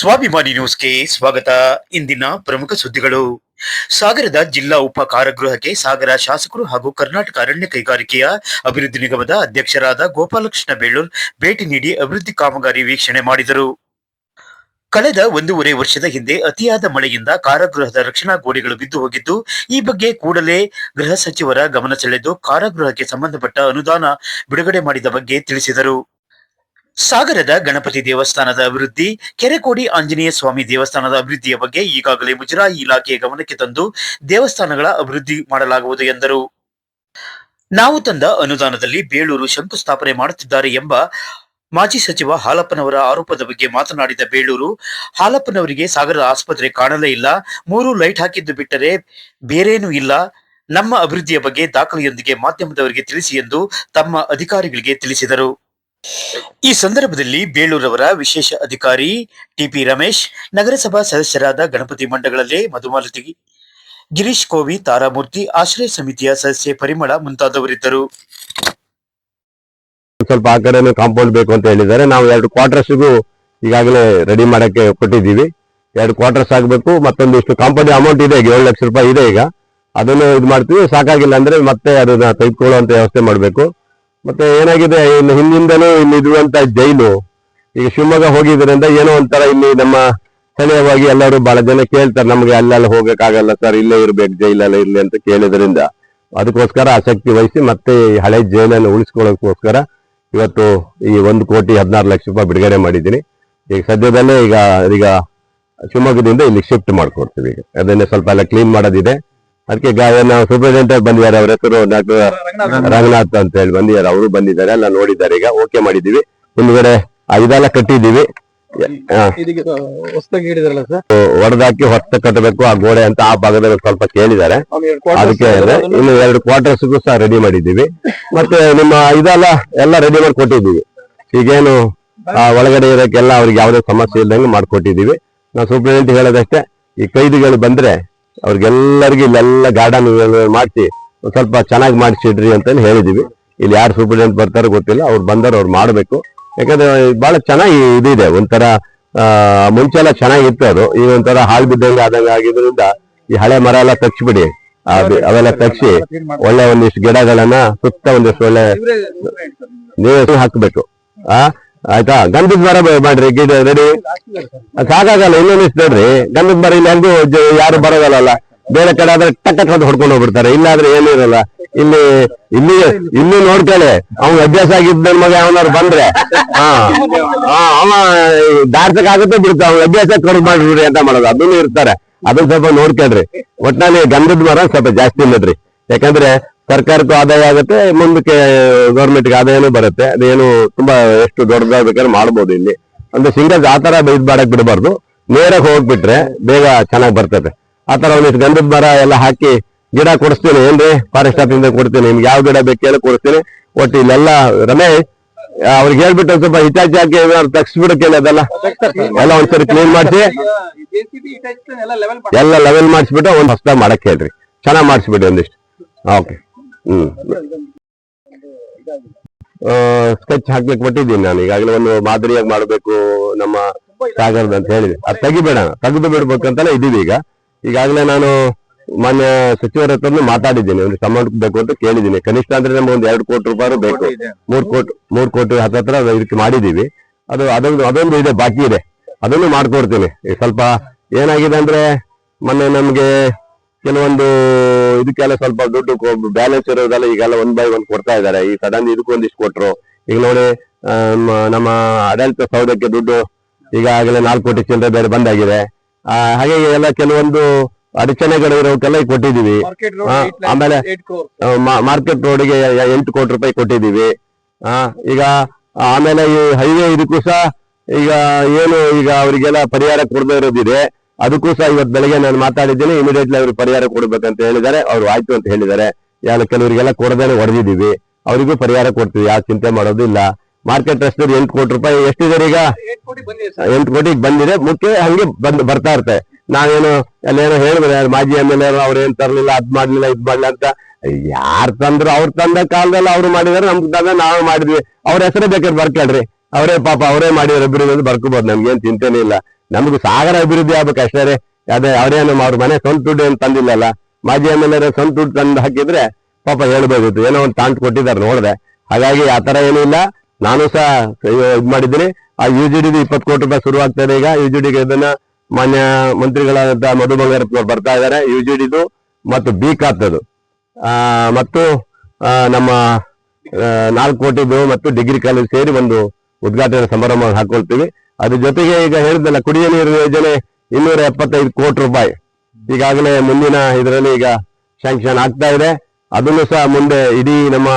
ಸ್ವಾಭಿಮಾನಿ ನ್ಯೂಸ್ಗೆ ಸ್ವಾಗತ. ಇಂದಿನ ಪ್ರಮುಖ ಸುದ್ದಿಗಳು. ಸಾಗರದ ಜಿಲ್ಲಾ ಉಪ ಕಾರಾಗೃಹಕ್ಕೆ ಸಾಗರ ಶಾಸಕರು ಹಾಗೂ ಕರ್ನಾಟಕ ಅರಣ್ಯ ಕೈಗಾರಿಕೆಯ ಅಭಿವೃದ್ಧಿ ನಿಗಮದ ಅಧ್ಯಕ್ಷರಾದ ಗೋಪಾಲಕೃಷ್ಣ ಬೇಳೂರ್ ಭೇಟಿ ನೀಡಿ ಅಭಿವೃದ್ಧಿ ಕಾಮಗಾರಿ ವೀಕ್ಷಣೆ ಮಾಡಿದರು. ಕಳೆದ ಒಂದೂವರೆ ವರ್ಷದ ಹಿಂದೆ ಅತಿಯಾದ ಮಳೆಯಿಂದ ಕಾರಾಗೃಹದ ರಕ್ಷಣಾ ಗೋಡೆಗಳು ಬಿದ್ದು ಹೋಗಿದ್ದು, ಈ ಬಗ್ಗೆ ಕೂಡಲೇ ಗೃಹ ಸಚಿವರ ಗಮನ ಸೆಳೆದು ಕಾರಾಗೃಹಕ್ಕೆ ಸಂಬಂಧಪಟ್ಟ ಅನುದಾನ ಬಿಡುಗಡೆ ಮಾಡಿದ ಬಗ್ಗೆ ತಿಳಿಸಿದರು. ಸಾಗರದ ಗಣಪತಿ ದೇವಸ್ಥಾನದ ಅಭಿವೃದ್ಧಿ, ಕೆರೆಕೋಡಿ ಆಂಜನೇಯ ಸ್ವಾಮಿ ದೇವಸ್ಥಾನದ ಅಭಿವೃದ್ಧಿಯ ಬಗ್ಗೆ ಈಗಾಗಲೇ ಮುಜರಾಯಿ ಇಲಾಖೆಯ ಗಮನಕ್ಕೆ ತಂದು ದೇವಸ್ಥಾನಗಳ ಅಭಿವೃದ್ಧಿ ಮಾಡಲಾಗುವುದು ಎಂದರು. ನಾವು ತಂದ ಅನುದಾನದಲ್ಲಿ ಬೇಳೂರು ಶಂಕುಸ್ಥಾಪನೆ ಮಾಡುತ್ತಿದ್ದಾರೆ ಎಂಬ ಮಾಜಿ ಸಚಿವ ಹಾಲಪ್ಪನವರ ಆರೋಪದ ಬಗ್ಗೆ ಮಾತನಾಡಿದ ಬೇಳೂರು, ಹಾಲಪ್ಪನವರಿಗೆ ಸಾಗರ ಆಸ್ಪತ್ರೆ ಕಾಣಲೇ ಇಲ್ಲ, ಮೂರು ಲೈಟ್ ಹಾಕಿದ್ದು ಬಿಟ್ಟರೆ ಬೇರೇನೂ ಇಲ್ಲ, ನಮ್ಮ ಅಭಿವೃದ್ಧಿಯ ಬಗ್ಗೆ ದಾಖಲೆಯೊಂದಿಗೆ ಮಾಧ್ಯಮದವರಿಗೆ ತಿಳಿಸಿ ಎಂದು ತಮ್ಮ ಅಧಿಕಾರಿಗಳಿಗೆ ತಿಳಿಸಿದರು. ಈ ಸಂದರ್ಭದಲ್ಲಿ ಬೇಳೂರವರ ವಿಶೇಷ ಅಧಿಕಾರಿ ಟಿಪಿ ರಮೇಶ್, ನಗರಸಭಾ ಸದಸ್ಯರಾದ ಗಣಪತಿ ಮಂಡಗಳಲ್ಲಿ ಮಧುಮಾಲತಿ ಗಿರೀಶ್ ಕೋವಿ, ತಾರಾಮೂರ್ತಿ, ಆಶ್ರಯ ಸಮಿತಿಯ ಸದಸ್ಯೆ ಪರಿಮಳ ಮುಂತಾದವರಿದ್ದರು. ಸ್ವಲ್ಪ ಆ ಕಡೆನೂ ಕಾಂಪೌಂಡ್ ಬೇಕು ಅಂತ ಹೇಳಿದ್ದಾರೆ. ನಾವು ಎರಡು ಕ್ವಾರ್ಟರ್ಸ್ಗೂ ಈಗಾಗಲೇ ರೆಡಿ ಮಾಡಕ್ಕೆ ಕೊಟ್ಟಿದ್ದೀವಿ. ಎರಡು ಕ್ವಾರ್ಟರ್ಸ್ ಆಗಬೇಕು, ಮತ್ತೊಂದಿಷ್ಟು ಕಾಂಪೌಂಡ್ ಅಮೌಂಟ್ ಇದೆ, ಈಗ ಏಳು ಲಕ್ಷ ರೂಪಾಯಿ ಇದೆ ಈಗ. ಅದನ್ನು ಇದು ಮಾಡ್ತೀವಿ. ಸಾಕಾಗಿಲ್ಲ ಅಂದ್ರೆ ಮತ್ತೆ ಅದನ್ನ ತೆಗೆದುಕೊಳ್ಳುವಂತ ವ್ಯವಸ್ಥೆ ಮಾಡಬೇಕು. ಮತ್ತೆ ಏನಾಗಿದೆ? ಇನ್ನು ಹಿಂದಿಂದಲೂ ಇಲ್ಲಿ ಇರುವಂತ ಜೈಲು. ಈಗ ಶಿವಮೊಗ್ಗ ಹೋಗಿದ್ರಿಂದ ಏನೋ ಒಂಥರ ಇಲ್ಲಿ ನಮ್ಮ ಸ್ಥಳೀಯವಾಗಿ ಎಲ್ಲರೂ ಬಹಳ ಜನ ಕೇಳ್ತಾರೆ, ನಮ್ಗೆ ಅಲ್ಲೆಲ್ಲ ಹೋಗಬೇಕಾಗಲ್ಲ ಸರ್, ಇಲ್ಲೇ ಇರ್ಬೇಕು, ಜೈಲಲ್ಲ ಇರ್ಲಿ ಅಂತ ಕೇಳಿದ್ರಿಂದ. ಅದಕ್ಕೋಸ್ಕರ ಆಸಕ್ತಿ ವಹಿಸಿ ಮತ್ತೆ ಈ ಹಳೆ ಜೈಲನ್ನು ಉಳಿಸ್ಕೊಳ್ಳೋಕ್ಕೋಸ್ಕರ ಇವತ್ತು ಈ ಒಂದು ಕೋಟಿ ಹದಿನಾರು ಲಕ್ಷ ರೂಪಾಯಿ ಬಿಡುಗಡೆ ಮಾಡಿದ್ದೀನಿ. ಈಗ ಸದ್ಯದಲ್ಲೇ ಈಗ ಈಗ ಶಿವಮೊಗ್ಗದಿಂದ ಇಲ್ಲಿ ಶಿಫ್ಟ್ ಮಾಡ್ಕೊಡ್ತೀವಿ. ಈಗ ಅದನ್ನೇ ಸ್ವಲ್ಪ ಎಲ್ಲ ಕ್ಲೀನ್ ಮಾಡೋದಿದೆ. ಅದಕ್ಕೆ ಗಾಯನ ಸೂಪರಿಂಟೆಂಡೆಂಟ್ ಬಂದಿದ್ದಾರೆ ಅವ್ರ ಹೆಸರು ಡಾಕ್ಟರ್ ರಂಗನಾಥ್. ಅಂತ ಹೇಳಿ ಬಂದಿದ್ದಾರೆ ಅವರು ಬಂದಿದ್ದಾರೆ ಎಲ್ಲ ನೋಡಿದ್ದಾರೆ ಈಗ ಓಕೆ ಮಾಡಿದೀವಿ ಮುಂದ್ಗಡೆ ಇದೆಲ್ಲ ಕಟ್ಟಿದ್ದೀವಿ. ಹೊಡೆದಾಕಿ ಹೊತ್ತ ಕಟ್ಟಬೇಕು ಆ ಗೋಡೆ ಅಂತ ಆ ಭಾಗದಲ್ಲಿ ಸ್ವಲ್ಪ ಕೇಳಿದ್ದಾರೆ. ಅದಕ್ಕೆ ಇನ್ನು ಎರಡು ಕ್ವಾರ್ಟರ್ಸ್ಗೂ ಸಹ ರೆಡಿ ಮಾಡಿದ್ದೀವಿ. ಮತ್ತೆ ನಿಮ್ಮ ಇದೆಲ್ಲ ಎಲ್ಲ ರೆಡಿ ಮಾಡಿ ಕೊಟ್ಟಿದ್ದೀವಿ. ಈಗೇನು ಆ ಒಳಗಡೆ ಇರೋಕ್ಕೆಲ್ಲ ಅವ್ರಿಗೆ ಯಾವುದೇ ಸಮಸ್ಯೆ ಇಲ್ದಂಗೆ ಮಾಡ್ಕೊಟ್ಟಿದ್ದೀವಿ. ನಾವು ಸೂಪ್ರಿಂಟೆಂಟ್ ಹೇಳೋದಷ್ಟೇ ಈ ಕೈದಿಗಳು ಬಂದ್ರೆ ಅವ್ರಿಗೆಲ್ಲರಿಗೂ ಇಲ್ಲೆಲ್ಲ ಗಾರ್ಡನ್ ಮಾಡಿಸಿ ಒಂದ್ ಸ್ವಲ್ಪ ಚೆನ್ನಾಗಿ ಮಾಡಿಸಿಡ್ರಿ ಅಂತ ಹೇಳಿದೀವಿ. ಇಲ್ಲಿ ಯಾರು ಸೂಪ್ರಿಡೆಂಟ್ ಬರ್ತಾರೋ ಗೊತ್ತಿಲ್ಲ ಅವ್ರು ಬಂದಾರ ಅವ್ರು ಮಾಡಬೇಕು. ಯಾಕಂದ್ರೆ ಬಹಳ ಚೆನ್ನಾಗಿ ಇದಿದೆ ಒಂಥರ ಆ ಮುಂಚೆಲ್ಲ ಚೆನ್ನಾಗಿತ್ತು ಅದು. ಈಗ ಒಂಥರ ಹಾಳು ಬಿದ್ದಂಗೆ ಆದಂಗೆ ಆಗಿದ್ರಿಂದ ಈ ಹಳೆ ಮರ ಎಲ್ಲ ತಗ್ಸಿಬಿಡಿ. ಅವೆಲ್ಲ ತಗ್ಸಿ ಒಳ್ಳೆ ಒಂದಿಷ್ಟು ಗಿಡಗಳನ್ನ ಸುತ್ತ ಒಂದಿಷ್ಟು ಒಳ್ಳೆ ನೀವೇ ಹಾಕ್ಬೇಕು. ಆ ಆಯ್ತಾ? ಗಂಧದ ಮರ ಮಾಡ್ರಿ, ಗಿಡ ರೆಡಿ ಸಾಕಾಗಲ್ಲ ಇನ್ನೊಂದಿಷ್ಟು ನೋಡ್ರಿ. ಗಂಧದ ಮರ ಇಲ್ಲಿ ಹೆಂಗೂ ಯಾರು ಬರೋದಲ್ಲ ಬೇರೆ ಕಡೆ ಆದ್ರೆ ಟಕ್ ಅಂತ ಹೊಡ್ಕೊಂಡು ಹೋಗ್ಬಿಡ್ತಾರೆ. ಇಲ್ಲಾದ್ರೆ ಏನೂ ಇರಲ್ಲ. ಇಲ್ಲಿ ಇಲ್ಲಿ ಇಲ್ಲಿ ನೋಡ್ಕೊಳ್ಳಿ ಅವ್ನ್ ಅಭ್ಯಾಸ ಆಗಿದ್ದ ಮಗ ಅವನಾರು ಬಂದ್ರೆ. ಹಾ ಅವ ದಾರ್ಸಕ್ ಆಗುತ್ತೆ ಬಿಡುತ್ತೆ, ಅವ್ನ ಅಭ್ಯಾಸ ಕಡಿಮೆ ಮಾಡ್ಬಿಡ್ರಿ ಅಂತ ಮಾಡೋದು. ಅದನ್ನು ಇರ್ತಾರೆ. ಅದನ್ನ ಸ್ವಲ್ಪ ನೋಡ್ಕೊಳ್ರಿ. ಒಟ್ನಲ್ಲಿ ಗಂಧದ ಮರ ಸ್ವಲ್ಪ ಜಾಸ್ತಿ ಇಲ್ಲದ್ರಿ. ಯಾಕಂದ್ರೆ ಸರ್ಕಾರಕ್ಕೂ ಆದಾಯ ಆಗುತ್ತೆ, ಮುಂದಕ್ಕೆ ಗೌರ್ಮೆಂಟ್ಗೆ ಆದಾಯನೂ ಬರುತ್ತೆ. ಅದೇನು ತುಂಬಾ ಎಷ್ಟು ದೊಡ್ಡದಾಗಬೇಕಾದ್ರೆ ಮಾಡ್ಬೋದು ಇಲ್ಲಿ. ಅಂದ್ರೆ ಸಿಂಗಲ್ಸ್ ಆ ತರ ಇದ್ ಮಾಡಕ್ ಬಿಡಬಾರ್ದು. ನೇರಾಗಿ ಹೋಗ್ಬಿಟ್ರೆ ಬೇಗ ಚೆನ್ನಾಗಿ ಬರ್ತದೆ. ಆ ತರ ಒಂದಿಷ್ಟು ಗಂಧದ ಮರ ಎಲ್ಲ ಹಾಕಿ ಗಿಡ ಕೊಡಿಸ್ತೀನಿ. ಏನ್ರಿ? ಫಾರೆಸ್ಟ್ ಆಫೀಸಿಂದ ಕೊಡ್ತೀನಿ. ನಿಮ್ಗೆ ಯಾವ ಗಿಡ ಬೇಕು ಹೇಳಿ ಕೊಡಿಸ್ತೀನಿ. ಒಟ್ಟು ಇಲ್ಲೆಲ್ಲ ರಮೇಶ್ ಅವ್ರಿಗೆ ಹೇಳ್ಬಿಟ್ಟು ಸ್ವಲ್ಪ ಹಿಟಾಚಿ ಹಾಕಿ ತಗ್ಸ್ಬಿಡಕ್ಕೆ ಅದೆಲ್ಲ. ಎಲ್ಲ ಒಂದ್ಸರಿ ಕ್ಲೀನ್ ಮಾಡಿಸಿ. ಎಲ್ಲ ಲೆವೆಲ್ ಮಾಡಿಸ್ಬಿಟ್ಟು ಒಂದ್ ಹೊಸ ಮಾಡಕ್ ಹೇಳ್ರಿ. ಚೆನ್ನಾಗಿ ಮಾಡಿಸ್ಬಿಡಿ ಒಂದಿಷ್ಟು. ಓಕೆ ಹ್ಮ್. ಸ್ಕೆಚ್ ಹಾಕ್ಲಿಕ್ಕೆ ಕೊಟ್ಟಿದ್ದೀನಿ ನಾನು. ಈಗಾಗಲೇ ಒಂದು ಮಾದರಿಯಾಗಿ ಮಾಡಬೇಕು ನಮ್ಮ ಸಾಗರದ ಅಂತ ಹೇಳಿದೆ. ಅದು ತೆಗಿಬೇಡ. ತೆಗೆದು ಬಿಡ್ಬೇಕಂತಾನೆ ಇದೀವಿ ಈಗ. ಈಗಾಗಲೇ ನಾನು ಮಾನ್ಯ ಸಚಿವರ ಹತ್ರ ಮಾತಾಡಿದ್ದೀನಿ. ಒಂದು ಅಮೌಂಟ್ ಬೇಕು ಅಂತ ಕೇಳಿದ್ದೀನಿ. ಕನಿಷ್ಠ ಅಂದ್ರೆ ನಮ್ಗೆ ಒಂದು ಎರಡು ಕೋಟಿ ರೂಪಾಯಿ ಬೇಕು. ಮೂರ್ ಕೋಟಿ ಮೂರ್ ಕೋಟಿ ಹತ್ತತ್ರ ಇದಕ್ಕೆ ಮಾಡಿದೀವಿ ಅದು ಅದೊಂದು ಅದೊಂದು ಇದೆ ಬಾಕಿ ಇದೆ. ಅದನ್ನು ಮಾಡ್ಕೊಡ್ತೀನಿ. ಸ್ವಲ್ಪ ಏನಾಗಿದೆ ಅಂದ್ರೆ ಮೊನ್ನೆ ನಮ್ಗೆ ಕೆಲವೊಂದು ಇದಕ್ಕೆಲ್ಲ ಸ್ವಲ್ಪ ದುಡ್ಡು ಬ್ಯಾಲೆನ್ಸ್ ಇರೋದೆಲ್ಲ ಈಗೆಲ್ಲ ಒನ್ ಬೈ ಒನ್ ಕೊಡ್ತಾ ಇದ್ದಾರೆ. ಈ ಸಡನ್ ಇದಕ್ಕೂ ಒಂದಿಷ್ಟು ಕೊಟ್ರು. ಈಗ ನೋಡಿ ನಮ್ಮ ಆಡಳಿತ ಸೌಧಕ್ಕೆ ದುಡ್ಡು ಈಗಾಗಲೇ ನಾಲ್ಕು ಕೋಟಿ ಚಿಲ್ಲರೆ ಬೇರೆ ಬಂದಾಗಿದೆ. ಹಾಗೆ ಎಲ್ಲ ಕೆಲವೊಂದು ಅಡಚಣೆಗಳು ಇರೋಕ್ಕೆಲ್ಲ ಈಗ ಕೊಟ್ಟಿದೀವಿ ಆಮೇಲೆ ಮಾರ್ಕೆಟ್ ರೋಡ್ಗೆ ಎಂಟು ಕೋಟಿ ರೂಪಾಯಿ ಕೊಟ್ಟಿದೀವಿ ಆ ಈಗ ಆಮೇಲೆ ಈ ಹೈವೇ ಇದಕ್ಕೂ ಸಹ ಈಗ ಏನು ಈಗ ಅವರಿಗೆಲ್ಲ ಪರಿಹಾರ ಕೊಡದೇ ಇರೋದಿದೆ. ಅದಕ್ಕೂ ಸಹ ಇವತ್ತು ಬೆಳಗ್ಗೆ ನಾನು ಮಾತಾಡಿದ್ದೀನಿ ಇಮಿಡಿಯೇಟ್ಲಿ ಅವರು ಪರಿಹಾರ ಕೊಡ್ಬೇಕಂತ ಹೇಳಿದ್ದಾರೆ. ಅವರು ಆಯ್ತು ಅಂತ ಹೇಳಿದ್ದಾರೆ. ಯಾರು ಕೆಲವರಿಗೆಲ್ಲ ಕೊಡದೇನೆ ಹೊಡೆದಿದ್ದೀವಿ. ಅವರಿಗೂ ಪರಿಹಾರ ಕೊಡ್ತೀವಿ. ಯಾವ ಚಿಂತೆ ಮಾಡೋದಿಲ್ಲ ಮಾರ್ಕೆಟ್ ಟ್ರಸ್ಟ್ ಎಂಟು ಕೋಟಿ ರೂಪಾಯಿ ಎಷ್ಟಿದೆ ಈಗ? ಎಂಟು ಕೋಟಿಗೆ ಬಂದಿದೆ ಮುಖ್ಯ ಹಂಗೆ ಬಂದು ಬರ್ತಾ ಇರುತ್ತೆ. ನಾವೇನು ಅಲ್ಲೇನೋ ಹೇಳಿದ್ರೆ ಮಾಜಿ ಎಂ ಎಲ್ ಅವ್ರು ಏನ್ ತರ್ಲಿಲ್ಲ ಅದ್ ಮಾಡ್ಲಿಲ್ಲ ಇದ್ ಮಾಡ್ಲಿಲ್ಲ ಅಂತ ಯಾರು ತಂದ್ರು ಅವ್ರು ತಂದ ಕಾಲದಲ್ಲಿ ಅವ್ರು ಮಾಡಿದಾರೆ ನಮ್ಗೆ ತಂದ ನಾವು ಮಾಡಿದ್ವಿ. ಅವ್ರ ಹೆಸರೇ ಬೇಕಾದ್ರೆ ಬರ್ಕೇಳ್ರಿ. ಅವರೇ ಪಾಪ ಅವರೇ ಮಾಡಿದಾರೆ ಇಬ್ರು ಬರ್ಕೋಬಹುದು ಏನ್ ಚಿಂತೆನೇ ಇಲ್ಲ. ನಮ್ಗೆ ಸಾಗರ ಅಭಿವೃದ್ಧಿ ಆಗ್ಬೇಕು ಅಷ್ಟೇ ರೀ. ಅದೇ ಅವ್ರೇನು ಅವ್ರ ಮನೆ ಸ್ವಂತ ದುಡ್ಡು ಏನು ತಂದಿಲ್ಲಲ್ಲ. ಮಾಜಿ ಎಂ ಎಲ್ ಸ್ವಂತ ದುಡ್ಡು ತಂದು ಹಾಕಿದ್ರೆ ಪಾಪ ಹೇಳ್ಬೋದಿತ್ತು. ಏನೋ ಒಂದು ತಾಂಟ್ ಕೊಟ್ಟಿದ್ದಾರೆ ನೋಡಿದೆ. ಹಾಗಾಗಿ ಆ ಥರ ಏನೂ ಇಲ್ಲ. ನಾನು ಸಹ ಇದು ಮಾಡಿದ್ದೀನಿ. ಆ ಯು ಜಿ ಡಿದು ಇಪ್ಪತ್ತು ಕೋಟಿ ರೂಪಾಯಿ ಶುರು ಇದೆ ಈಗ ಯು ಜಿ ಡಿಗೆ ಇದನ್ನ ಮಾನ್ಯ ಮಂತ್ರಿಗಳಾದಂಥ ಮಧು ಬಂಗಾರಪ್ಪನವ್ರು ಬರ್ತಾ ಇದ್ದಾರೆ. ಯು ಜಿ ಡಿದು ಮತ್ತು ಬಿ ಖಾತದು ಆ, ಮತ್ತು ನಮ್ಮ ನಾಲ್ಕು ಕೋಟಿದು ಮತ್ತು ಡಿಗ್ರಿ ಕಾಲೇಜ್ ಸೇರಿ ಒಂದು ಉದ್ಘಾಟನೆ ಸಮಾರಂಭ ಹಾಕೊಳ್ತೀವಿ. ಅದ್ರ ಜೊತೆಗೆ ಈಗ ಹೇಳಿದ್ನಲ್ಲ ಕುಡಿಯ ನೀರು ಯೋಜನೆ ಇನ್ನೂರ ಎಪ್ಪತ್ತೈದು ಕೋಟಿ ರೂಪಾಯಿ. ಈಗಾಗಲೇ ಮುಂದಿನ ಇದರಲ್ಲಿ ಈಗ ಶಾಂಕ್ಷನ್ ಆಗ್ತಾ ಇದೆ. ಅದನ್ನು ಸಹ ಮುಂದೆ ಇಡೀ ನಮ್ಮ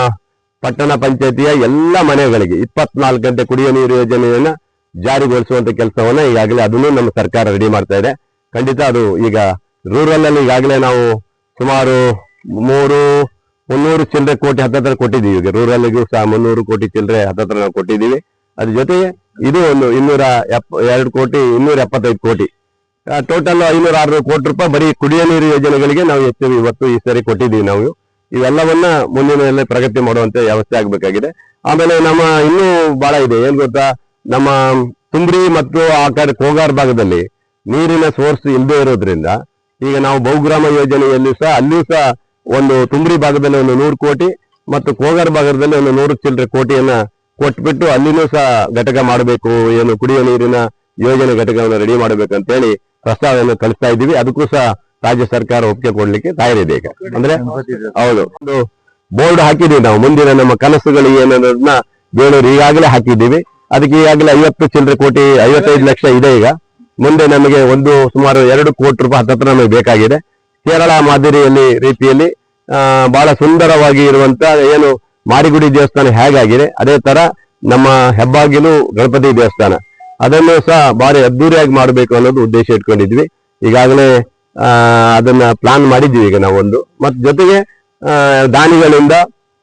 ಪಟ್ಟಣ ಪಂಚಾಯತಿಯ ಎಲ್ಲ ಮನೆಗಳಿಗೆ ಇಪ್ಪತ್ನಾಲ್ಕು ಗಂಟೆ ಕುಡಿಯುವ ನೀರು ಯೋಜನೆಯನ್ನ ಜಾರಿಗೊಳಿಸುವಂತ ಕೆಲಸವನ್ನ ಈಗಾಗಲೇ ಅದನ್ನು ನಮ್ಮ ಸರ್ಕಾರ ರೆಡಿ ಮಾಡ್ತಾ ಇದೆ. ಖಂಡಿತ ಅದು ಈಗ ರೂರಲ್ ಅಲ್ಲಿ ಈಗಾಗಲೇ ನಾವು ಸುಮಾರು ಮೂರು, ಮುನ್ನೂರು ಚಿಲ್ಲರೆ ಕೋಟಿ ಹತ್ತತ್ರ ಕೊಟ್ಟಿದ್ದೀವಿ. ಈಗ ರೂರಲ್ಗೂ ಸಹ ಮುನ್ನೂರು ಕೋಟಿ ಚಿಲ್ಲರೆ ಹತ್ತತ್ರ ನಾವು ಕೊಟ್ಟಿದ್ದೀವಿ. ಅದ್ರ ಜೊತೆಗೆ ಇದು ಒಂದು ಇನ್ನೂರ ಎಪ್ ಎರಡು ಕೋಟಿ, ಇನ್ನೂರ ಎಪ್ಪತ್ತೈದು ಕೋಟಿ. ಟೋಟಲ್ ಐನೂರ ಆರು ಕೋಟಿ ರೂಪಾಯಿ ಬರೀ ಕುಡಿಯ ನೀರು ಯೋಜನೆಗಳಿಗೆ ನಾವು ಹೆಚ್ಚು ಇವತ್ತು ಈ ಸರಿ ಕೊಟ್ಟಿದ್ದೀವಿ ನಾವು. ಇವೆಲ್ಲವನ್ನ ಮುಂದಿನ ಪ್ರಗತಿ ಮಾಡುವಂತೆ ವ್ಯವಸ್ಥೆ ಆಗಬೇಕಾಗಿದೆ. ಆಮೇಲೆ ನಮ್ಮ ಇನ್ನೂ ಬಹಳ ಇದೆ. ಏನ್ ಗೊತ್ತಾ? ನಮ್ಮ ತುಂಬ್ರಿ ಮತ್ತು ಆ ಕಡೆ ಕೋಗಾರ್ ಭಾಗದಲ್ಲಿ ನೀರಿನ ಸೋರ್ಸ್ ಇಲ್ಲದೆ ಇರೋದ್ರಿಂದ ಈಗ ನಾವು ಬಹುಗ್ರಾಮ ಯೋಜನೆಯಲ್ಲಿ ಸಹ ಅಲ್ಲಿಯೂ ಸಹ ಒಂದು ತುಂಬ್ರಿ ಭಾಗದಲ್ಲಿ ಒಂದು ನೂರು ಕೋಟಿ ಮತ್ತು ಕೋಗಾರ್ ಭಾಗದಲ್ಲಿ ಒಂದು ನೂರು ಚಿಲ್ಲರೆ ಕೋಟಿಯನ್ನ ಕೊಟ್ಬಿಟ್ಟು ಅಲ್ಲಿನೂ ಸಹ ಘಟಕ ಮಾಡಬೇಕು, ಏನು ಕುಡಿಯುವ ನೀರಿನ ಯೋಜನೆ ಘಟಕವನ್ನು ರೆಡಿ ಮಾಡಬೇಕು ಅಂತ ಹೇಳಿ ಪ್ರಸ್ತಾವನೆಯನ್ನು ಕಳಿಸ್ತಾ ಇದ್ದೀವಿ. ಅದಕ್ಕೂ ಸಹ ರಾಜ್ಯ ಸರ್ಕಾರ ಒಪ್ಪಿಗೆ ಕೊಡ್ಲಿಕ್ಕೆ ತಯಾರಿದೆ ಈಗ. ಅಂದ್ರೆ ಹೌದು. ಒಂದು ಬೋರ್ಡ್ ಹಾಕಿದೀವಿ ನಾವು. ಮುಂದಿನ ನಮ್ಮ ಕನಸುಗಳು ಏನನ್ನೋದನ್ನ ಬೇಳೂರು ಈಗಾಗಲೇ ಹಾಕಿದ್ದೀವಿ. ಅದಕ್ಕೆ ಈಗಾಗಲೇ ಐವತ್ತು ಚಿಲ್ಲರೆ ಕೋಟಿ, ಐವತ್ತೈದು ಲಕ್ಷ ಇದೆ ಈಗ. ಮುಂದೆ ನಮಗೆ ಒಂದು ಸುಮಾರು ಎರಡು ಕೋಟಿ ರೂಪಾಯಿ ಹತ್ತತ್ರ ನಮಗೆ ಬೇಕಾಗಿದೆ. ಕೇರಳ ಮಾದರಿಯಲ್ಲಿ ರೀತಿಯಲ್ಲಿ ಬಹಳ ಸುಂದರವಾಗಿ ಇರುವಂತ ಏನು ಮಾರಿಗುಡಿ ದೇವಸ್ಥಾನ ಹೇಗಾಗಿದೆ, ಅದೇ ತರ ನಮ್ಮ ಹೆಬ್ಬಾಗಿಲು ಗಣಪತಿ ದೇವಸ್ಥಾನ. ಅದನ್ನು ಸಹ ಭಾರಿ ಅದ್ದೂರಿಯಾಗಿ ಮಾಡಬೇಕು ಅನ್ನೋದು ಉದ್ದೇಶ ಇಟ್ಕೊಂಡಿದ್ವಿ. ಈಗಾಗಲೇ ಅದನ್ನ ಪ್ಲಾನ್ ಮಾಡಿದ್ವಿ ಈಗ ನಾವೊಂದು. ಮತ್ತು ಜೊತೆಗೆ ದಾನಿಗಳಿಂದ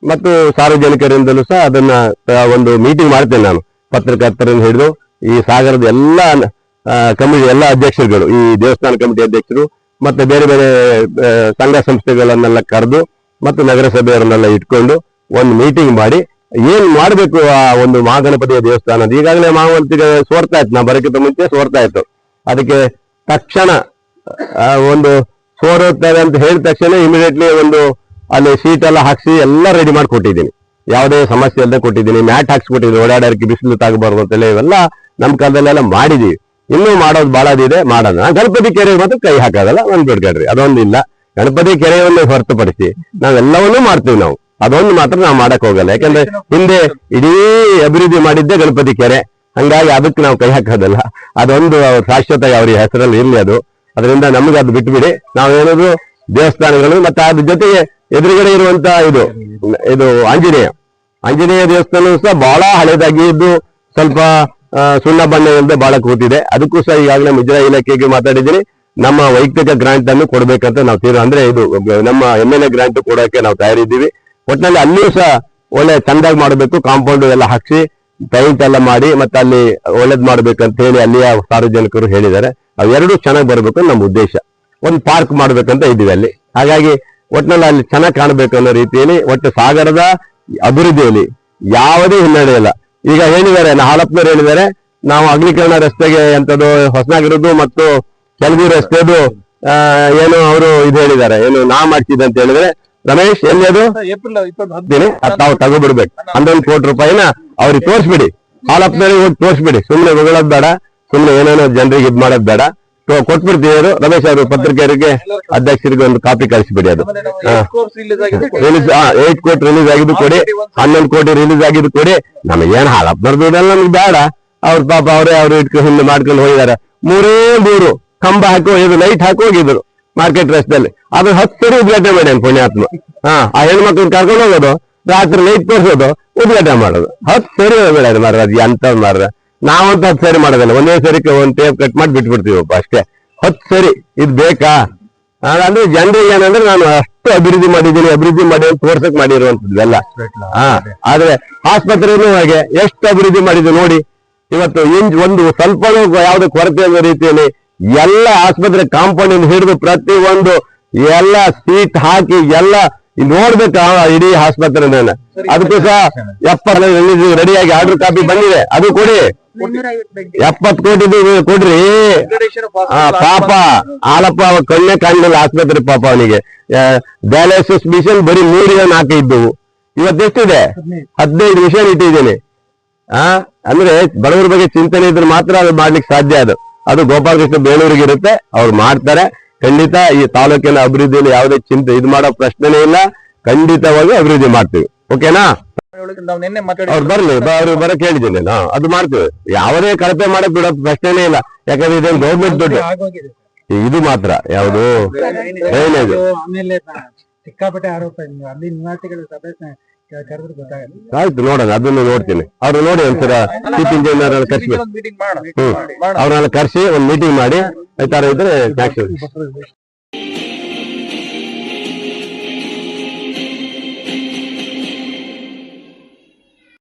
ಮತ್ತು ಸಾರ್ವಜನಿಕರಿಂದಲೂ ಸಹ ಅದನ್ನ ಒಂದು ಮೀಟಿಂಗ್ ಮಾಡ್ತೇನೆ ನಾನು. ಪತ್ರಕರ್ತರನ್ನು ಹಿಡಿದು, ಈ ಸಾಗರದ ಎಲ್ಲ ಕಮಿಟಿ, ಎಲ್ಲ ಅಧ್ಯಕ್ಷರುಗಳು, ಈ ದೇವಸ್ಥಾನ ಕಮಿಟಿ ಅಧ್ಯಕ್ಷರು, ಮತ್ತೆ ಬೇರೆ ಬೇರೆ ಸಂಘ ಸಂಸ್ಥೆಗಳನ್ನೆಲ್ಲ ಕರೆದು, ಮತ್ತು ನಗರಸಭೆಯವರನ್ನೆಲ್ಲ ಇಟ್ಕೊಂಡು ಒಂದು ಮೀಟಿಂಗ್ ಮಾಡಿ ಏನ್ ಮಾಡ್ಬೇಕು ಆ ಒಂದು ಮಹಾಗಣಪತಿಯ ದೇವಸ್ಥಾನ ಈಗಾಗಲೇ ಮಹಾಗಣಪತಿಗೆ ಸೋರ್ತಾ ಇತ್ತು. ನಾ ಬರೋಕ್ಕಿಂತ ಮುಂಚೆ ಸೋರ್ತಾ ಇತ್ತು. ಅದಕ್ಕೆ ತಕ್ಷಣ ಒಂದು ಸೋರುತ್ತಾರೆ ಅಂತ ಹೇಳಿದ ತಕ್ಷಣ ಇಮಿಡಿಯೇಟ್ಲಿ ಒಂದು ಅಲ್ಲಿ ಶೀಟ್ ಎಲ್ಲ ಹಾಕ್ಸಿ ಎಲ್ಲ ರೆಡಿ ಮಾಡಿ ಕೊಟ್ಟಿದ್ದೀನಿ. ಯಾವುದೇ ಸಮಸ್ಯೆ ಇಲ್ಲದೆ ಕೊಟ್ಟಿದ್ದೀನಿ. ಮ್ಯಾಟ್ ಹಾಕ್ಸ್ಕೊಟ್ಟಿದ್ದೀನಿ ಓಡಾಡೋಕೆ ಬಿಸಿಲು ತಾಗಬಾರ್ದು ಅಂತೇಳಿ ಇವೆಲ್ಲ ನಮ್ಮ ಕಾಲದಲ್ಲೆಲ್ಲ ಮಾಡಿದೀವಿ. ಇನ್ನೂ ಮಾಡೋದು ಬಹಳ ಇದೆ ಮಾಡೋಣ ಗಣಪತಿ ಕೆರೆ ಮಾತ್ರ ಕೈ ಹಾಕೋದಲ್ಲ ಒಂದು ಬಿಡ್ಗಡ್ರಿ. ಅದೊಂದಿಲ್ಲ. ಗಣಪತಿ ಕೆರೆಯನ್ನು ಹೊರತುಪಡಿಸಿ ನಾವೆಲ್ಲವನ್ನೂ ಮಾಡ್ತೀವಿ ನಾವು. ಅದೊಂದು ಮಾತ್ರ ನಾವು ಮಾಡಕ್ ಹೋಗಲ್ಲ. ಯಾಕಂದ್ರೆ ಹಿಂದೆ ಇಡೀ ಅಭಿವೃದ್ಧಿ ಮಾಡಿದ್ದೆ ಗಣಪತಿ ಕೆರೆ. ಹಂಗಾಗಿ ಅದಕ್ಕೆ ನಾವು ಕೈ ಹಾಕೋದಲ್ಲ. ಅದೊಂದು ಶಾಶ್ವತ ಅವ್ರ ಹೆಸರಲ್ಲಿ ಇರ್ಲಿ ಅದು. ಅದರಿಂದ ನಮ್ಗೆ ಅದು ಬಿಟ್ಬಿಡಿ. ನಾವೇನದು ದೇವಸ್ಥಾನಗಳು ಮತ್ತೆ ಅದ್ರ ಜೊತೆಗೆ ಎದುರುಗಡೆ ಇರುವಂತ ಇದು ಇದು ಆಂಜನೇಯ. ಆಂಜನೇಯ ದೇವಸ್ಥಾನ ಸಹ ಬಹಳ ಹಳೆಯದಾಗಿ ಇದ್ದು ಸ್ವಲ್ಪ ಸುಣ್ಣ ಬಣ್ಣ ಇಲ್ಲದೆ ಬಹಳ ಕೂತಿದೆ. ಅದಕ್ಕೂ ಸಹ ಈಗಾಗಲೇ ಮುಜರಾಯಿ ಇಲಾಖೆಗೆ ಮಾತಾಡಿದ್ದೀನಿ. ನಮ್ಮ ವೈಯಕ್ತಿಕ ಗ್ರಾಂಟ್ ಅನ್ನು ಕೊಡ್ಬೇಕಂತ ನಾವು ತೀರ್ ಅಂದ್ರೆ ಇದು, ನಮ್ಮ ಎಂ ಎಲ್ ಎ ಗ್ರಾಂಟ್ ಕೊಡೋಕೆ ನಾವು ತಯಾರಿದ್ದೀವಿ. ಒಟ್ಟಿನಲ್ಲಿ ಅಲ್ಲಿಯೂ ಸಹ ಒಳ್ಳೆ ಚಂದಾಗಿ ಮಾಡಬೇಕು ಕಾಂಪೌಂಡ್ ಎಲ್ಲ ಹಾಕಿಸಿ ಪೈಂಟ್ ಎಲ್ಲ ಮಾಡಿ, ಮತ್ತೆ ಅಲ್ಲಿ ಒಳ್ಳೇದ್ ಅಂತ ಹೇಳಿ ಅಲ್ಲಿಯ ಸಾರ್ವಜನಿಕರು ಹೇಳಿದ್ದಾರೆ. ಅವೆರಡೂ ಚೆನ್ನಾಗಿ ಬರಬೇಕು ನಮ್ಮ ಉದ್ದೇಶ. ಒಂದು ಪಾರ್ಕ್ ಮಾಡ್ಬೇಕಂತ ಇದ್ದೀವಿ ಅಲ್ಲಿ. ಹಾಗಾಗಿ ಒಟ್ಟಿನಲ್ಲಿ ಅಲ್ಲಿ ಚೆನ್ನಾಗಿ ಕಾಣಬೇಕು ಅನ್ನೋ ರೀತಿಯಲ್ಲಿ ಒಟ್ಟು ಸಾಗರದ ಅಭಿವೃದ್ಧಿಯಲ್ಲಿ ಯಾವುದೇ ಹಿನ್ನಡೆ ಇಲ್ಲ. ಈಗ ಹೇಳಿದ್ದಾರೆ ಹಾಲಪ್ಪನವ್ರು ಹೇಳಿದ್ದಾರೆ, ನಾವು ಅಗ್ನಿಕರಣ ರಸ್ತೆಗೆ ಎಂಥದ್ದು ಹೊಸನಾಗಿರೋದು ಮತ್ತು ಕೆಲವು ರಸ್ತೆದು ಏನು ಅವರು ಇದು ಹೇಳಿದ್ದಾರೆ, ಏನು ನಾ ಮಾಡ್ತಿದ್ದೆ ಅಂತ ಹೇಳಿದ್ರೆ ರಮೇಶ್ ಎಲ್ಲಿ ಅದು? ತಾವು ತಗೋಬಿಡ್ಬೇಕು. ಹನ್ನೊಂದು ಕೋಟಿ ರೂಪಾಯಿನ ಅವ್ರಿಗೆ ತೋರಿಸ್ಬಿಡಿ. ಹಾಲಪ್ಪನವ್ರಿಗೆ ಹೋಗಿ ತೋರಿಸ್ಬಿಡಿ. ಸುಮ್ನೆ ಹೊಗಳೋದ್ ಬೇಡ ಸುಮ್ನೆ ಏನೇನೋ ಜನರಿಗೆ ಇದ್ ಮಾಡೋದ್ ಬೇಡ. ಕೊಟ್ಬಿಡ್ತೀವಿ ಅವರು ರಮೇಶ್ ಅವರು ಪತ್ರಿಕೆಯರಿಗೆ ಅಧ್ಯಕ್ಷರಿಗೆ ಒಂದು ಕಾಪಿ ಕಳಿಸ್ಬಿಡಿ ಅದು. ರಿಲೀಸ್ ಏಟ್ ಕೋಟಿ ರಿಲೀಸ್ ಆಗಿದ್ದು ಕೊಡಿ. ಹನ್ನೊಂದು ಕೋಟಿ ರಿಲೀಸ್ ಆಗಿದ್ದು ಕೊಡಿ. ನಮಗೇನ್ ಹಾಳಪ್ಪನವ್ರ ದುಡ್ಡೆಲ್ಲ ನಮ್ಗೆ ಬೇಡ. ಅವ್ರ ಪಾಪ ಅವರೇ ಅವ್ರು ಇಟ್ಕೊಂಡು ಹಿಂದೆ ಮಾಡ್ಕೊಂಡು ಹೋಗಿದ್ದಾರೆ. ಮೂರೇ ಮೂರು. ಕಂಬ ಹಾಕಿ ಹೋಗಿದ್ರು ಲೈಟ್ ಹಾಕಿ ಹೋಗಿದ್ರು. ಮಾರ್ಕೆಟ್ ರಸ್ತೆಯಲ್ಲಿ ಅದು ಹತ್ತು ಸರಿ ಉದ್ಘಾಟನೆ ಮಾಡಿ ಪುಣ್ಯಾತ್ಮ. ಹಾ ಆ ಹೆಣ್ಮಕ್ಳನ್ನ ಕರ್ಕೊಂಡು ಹೋಗೋದು ರಾತ್ರಿ ಲೈಟ್ ತೋರಿಸೋದು ಉದ್ಘಾಟನೆ ಮಾಡೋದು. ಹತ್ತು ಸರಿ ಬೇಡ ಮಾರ ಅದು ಎಂತ ಮಾರ ನಾವಂತ ಹತ್ತು ಸರಿ ಮಾಡೋದಲ್ಲ. ಒಂದೇ ಸರಿ ಒಂದ್ ಟೇಪ್ ಕಟ್ ಮಾಡಿ ಬಿಟ್ಬಿಡ್ತೀವಪ್ಪ ಅಷ್ಟೇ. ಹತ್ತು ಸರಿ ಇದು ಬೇಕಾ? ಅಂದ್ರೆ ಜನರಿಗೆ ಏನಂದ್ರೆ ನಾನು ಅಷ್ಟು ಅಭಿವೃದ್ಧಿ ಮಾಡಿದ್ದೀನಿ ಅಭಿವೃದ್ಧಿ ಮಾಡಿ ಅಂತ ತೋರ್ಸಕ್ ಮಾಡಿರುವಂತದ್ದೆಲ್ಲ ಹಾ ಆದ್ರೆ ಆಸ್ಪತ್ರೆನೂ ಹಾಗೆ ಎಷ್ಟು ಅಭಿವೃದ್ಧಿ ಮಾಡಿದ್ವಿ ನೋಡಿ. ಇವತ್ತು ಇಂಚ್ ಒಂದು ಸ್ವಲ್ಪನೂ ಯಾವ್ದು ಕೊರತೆ ಅನ್ನೋ ರೀತಿಯಲ್ಲಿ ಎಲ್ಲ ಆಸ್ಪತ್ರೆ ಕಾಂಪೌಂಡ್ ಹಿಡಿದು ಪ್ರತಿ ಒಂದು ಎಲ್ಲ ಸೀಟ್ ಹಾಕಿ ಎಲ್ಲ ನೋಡ್ಬೇಕು ಇಡೀ ಆಸ್ಪತ್ರೆ ಅದಕ್ಕೂ ಸಹ ಎಪ್ಪತ್ತು ರೆಡಿಯಾಗಿ ಆರ್ಡರ್ ಕಾಪಿ ಬಂದಿದೆ. ಅದು ಕೊಡಿ. ಎಪ್ಪತ್ ಕೋಟಿ ಕೊಡ್ರಿ. ಪಾಪ ಆಲಪ್ಪ ಅವ ಕಣ್ಣೇ ಕಾಣಲಿಲ್ಲ ಆಸ್ಪತ್ರೆ ಪಾಪ ಅವನಿಗೆ. ಡಯಾಲಿಸಿಸ್ ಮಿಷನ್ ಬರೀ ಮೂರಿಗೆ ನಾಲ್ಕು ಇದ್ದವು. ಇವತ್ತೆಷ್ಟಿದೆ ಹದಿನೈದು ಮಿಷನ್ ಇಟ್ಟಿದ್ದೇನೆ. ಆ ಅಂದ್ರೆ ಬಡವರ ಬಗ್ಗೆ ಚಿಂತನೆ ಇದ್ರೆ ಮಾತ್ರ ಅದು ಮಾಡ್ಲಿಕ್ಕೆ ಸಾಧ್ಯ ಅದು. ಅದು ಗೋಪಾಲಕೃಷ್ಣ ಬೇಲೂರಿಗೆ ಇರುತ್ತೆ ಅವ್ರು ಮಾಡ್ತಾರೆ. ಖಂಡಿತ ಈ ತಾಲೂಕಿನ ಅಭಿವೃದ್ಧಿಯಲ್ಲಿ ಯಾವುದೇ ಚಿಂತೆ ಇದು ಮಾಡೋ ಪ್ರಶ್ನೆನೇ ಇಲ್ಲ. ಖಂಡಿತವಾಗಿ ಅಭಿವೃದ್ಧಿ ಮಾಡ್ತೀವಿ. ಓಕೆನಾ? ಅವ್ರು ಬರ್ಲಿ ಅವ್ರು ಬರಕ್ ಕೇಳಿದ್ದೀನಿ ನಾ ಅದು ಮಾಡ್ತೀವಿ. ಯಾವುದೇ ಕಳಪೆ ಮಾಡಕ್ ಬಿಡೋ ಪ್ರಶ್ನೆನೇ ಇಲ್ಲ. ಯಾಕಂದ್ರೆ ಇದೇನು ಗೌರ್ಮೆಂಟ್ ದುಡ್ಡು. ಇದು ಮಾತ್ರ ಯಾವುದು? ಡ್ರೈನೇಜ್ ಸಿಕ್ಕಾಪಟ್ಟೆ ಆರೋಪ. ಅಲ್ಲಿ ನಿವಾಸಿಗಳು ಸಭೆ ಆಯ್ತು ನೋಡೋಣ ಅದನ್ನು ನೋಡ್ತೀನಿ. ಅವ್ರು ನೋಡಿ ಒಂದ್ಸಲ ಚೀಫ್ ಇಂಜಿನಿಯರ್ ಕರ್ಸಿ. ಹ್ಮ್. ಅವ್ರನ್ನ ಕರ್ಸಿ ಒಂದು ಮೀಟಿಂಗ್ ಮಾಡಿ ಆಯ್ತಾರ ತರ ಇದ್ರೆ